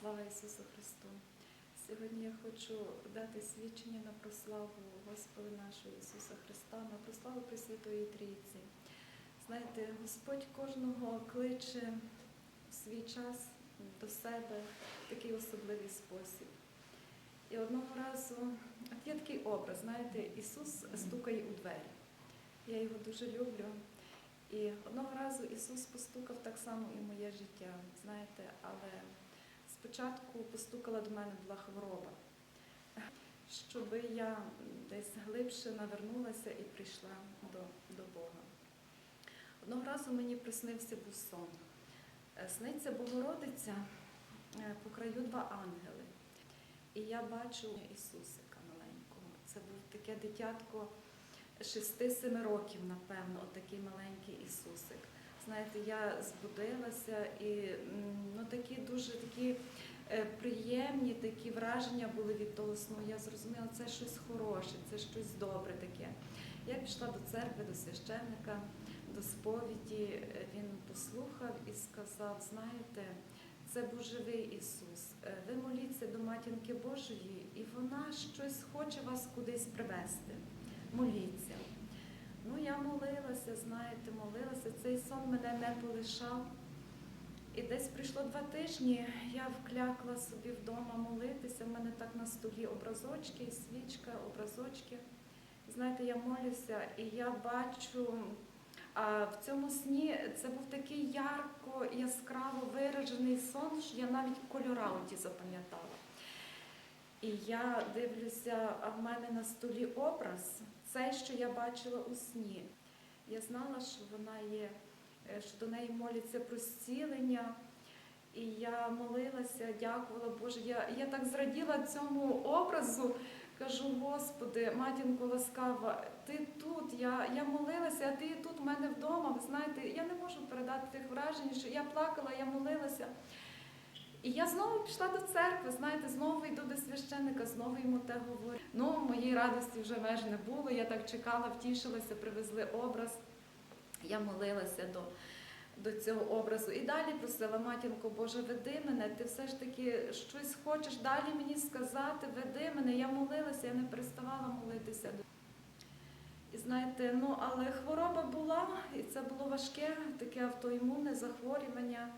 Слава Ісусу Христу! Сьогодні я хочу дати свідчення на прославу Господа нашого Ісуса Христа, на прославу Пресвятої Трійці. Знаєте, Господь кожного кличе в свій час до себе в такий особливий спосіб. І одного разу, от є такий образ, знаєте, Ісус стукає у двері. Я його дуже люблю. І одного разу Ісус постукав так само і моє життя, знаєте, але спочатку постукала до мене була хвороба, щоб я десь глибше навернулася і прийшла до, до Бога. Одного разу мені приснився був сон. Е, Сниться Богородиця е, по краю два ангели. І я бачу Ісусика маленького. Це був таке дитятко 6-7 років, напевно, отакий маленький Ісусик. Знаєте, я збудилася і ну, такі дуже такі е, приємні такі враження були від того сну. Я зрозуміла, це щось хороше, це щось добре таке. Я пішла до церкви, до священника, до сповіді. Він послухав і сказав: знаєте, це був живий Ісус. Е, Ви моліться до матінки Божої, і вона щось хоче вас кудись привести. Моліться. Ну, я молилася, знаєте, молилася. Цей сон мене не полишав. І десь прийшло два тижні, я вклякла собі вдома молитися. В мене так на столі образочки, свічка, образочки. Знаєте, я молюся, і я бачу, а в цьому сні це був такий ярко, яскраво виражений сон, що я навіть кольора оті запам'ятала. І я дивлюся, а в мене на столі образ, цей, що я бачила у сні. Я знала, що вона є, е, що до неї моляться про зцілення. І я молилася, дякувала Боже. Я, я так зраділа цьому образу. Кажу, Господи, матінко ласкава, ти тут, я, я молилася, а ти тут у мене вдома. Ви знаєте, я не можу передати тих вражень, що я плакала, я молилася. І я знову пішла до церкви, знаєте, знову йду до священника, знову йому те говорю. Ну, моєї радості вже меж не було. Я так чекала, втішилася, привезли образ. Я молилася до, до цього образу. І далі просила, матінко, Боже, веди мене, ти все ж таки щось хочеш далі мені сказати, веди мене. Я молилася, я не переставала молитися. І знаєте, ну але хвороба була, і це було важке, таке автоімунне захворювання,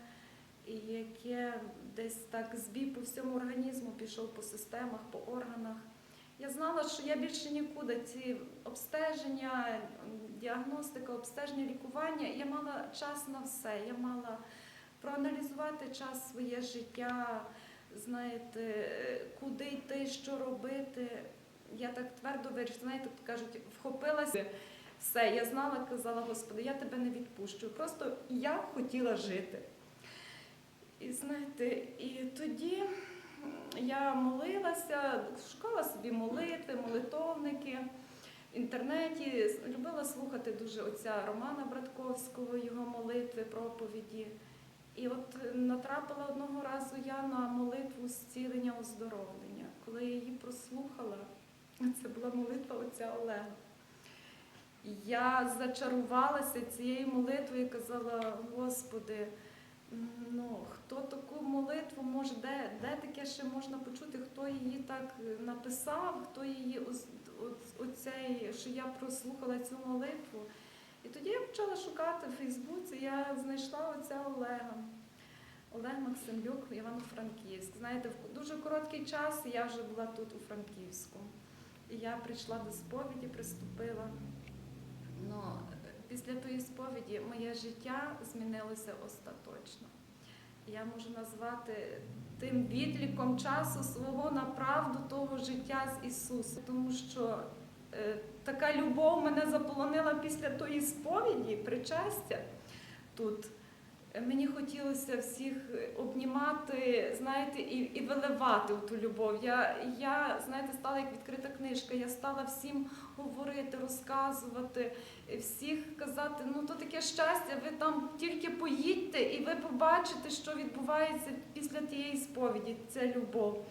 і яке десь так збій по всьому організму пішов по системах, по органах. Я знала, що я більше нікуди ці обстеження, діагностика, обстеження, лікування. Я мала час на все. Я мала проаналізувати час своє життя, знаєте, куди йти, що робити. Я так твердо вирішила, знаєте, кажуть, вхопилася. Все, я знала, казала, Господи, я тебе не відпущу. Просто я хотіла жити. І знаєте, і тоді я молилася, шукала собі молитви, молитовники в інтернеті, любила слухати дуже отця Романа Братковського, його молитви, проповіді. І от натрапила одного разу я на молитву зцілення оздоровлення. Коли я її прослухала, це була молитва отця Олега. Я зачарувалася цією молитвою і казала, Господи, ну, хто таку молитву може, де, де таке ще можна почути, хто її так написав, хто її оцей, що я прослухала цю молитву. І тоді я почала шукати в Фейсбуці, я знайшла оця Олега. Олег Максимлюк, Івано-Франківськ. Знаєте, в дуже короткий час я вже була тут у Франківську. І я прийшла до сповіді, приступила. Ну, після тої сповіді моє життя змінилося остаточно. Я можу назвати тим відліком часу свого на правду того життя з Ісусом, тому що е, така любов мене заполонила після тої сповіді, причастя тут. Е, Мені хотілося всіх обнімати, знаєте, і, і виливати ту любов. Я, я, знаєте, стала як відкрита книжка. Я стала всім говорити, розказувати, е, всіх казати, ну то таке щастя, ви там тільки поїдьте і ви побачите, що відбувається після тієї сповіді. Це любов.